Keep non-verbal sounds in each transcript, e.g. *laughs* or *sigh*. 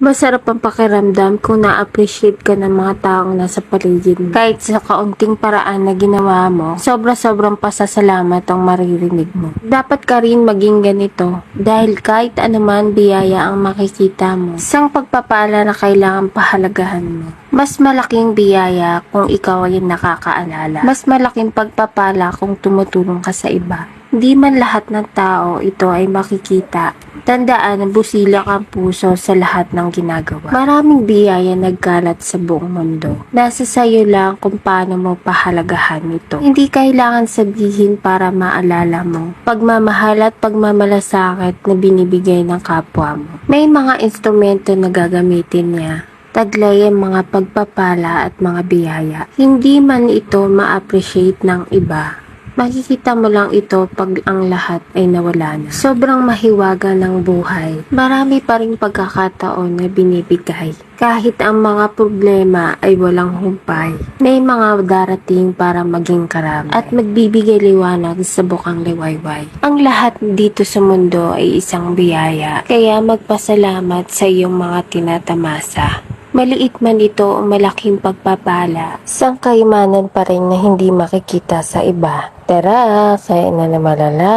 Masarap ang pakiramdam kung na-appreciate ka ng mga taong nasa paligid mo. Kahit sa kaunting paraan na ginawa mo, sobra-sobrang pasasalamat ang maririnig mo. Dapat ka rin maging ganito dahil kahit anuman biyaya ang makikita mo, isang pagpapala na kailangan pahalagahan mo. Mas malaking biyaya kung ikaw ay nakakaalala. Mas malaking pagpapala kung tumutulong ka sa iba. Hindi man lahat ng tao ito ay makikita. Tandaan na busilak ang puso sa lahat ng ginagawa. Maraming biyaya nagkalat sa buong mundo. Nasa sayo lang kung paano mo pahalagahan ito. Hindi kailangan sabihin para maalala mo. Pagmamahal at pagmamalasakit na binibigay ng kapwa mo. May mga instrumento na gagamitin niya taglay ang mga pagpapala at mga biyaya. Hindi man ito ma-appreciate ng iba. Makikita mo lang ito pag ang lahat ay nawala na. Sobrang mahiwaga ng buhay. Marami pa rin pagkakataon na binibigay. Kahit ang mga problema ay walang humpay, may mga darating para maging karami at magbibigay liwanag sa bukang liwayway. Ang lahat dito sa mundo ay isang biyaya, kaya magpasalamat sa iyong mga tinatamasa. Maliit man ito o malaking pagpapala, isang kaimanan pa rin na hindi makikita sa iba. Tara, kaya na na malala.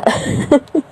*laughs*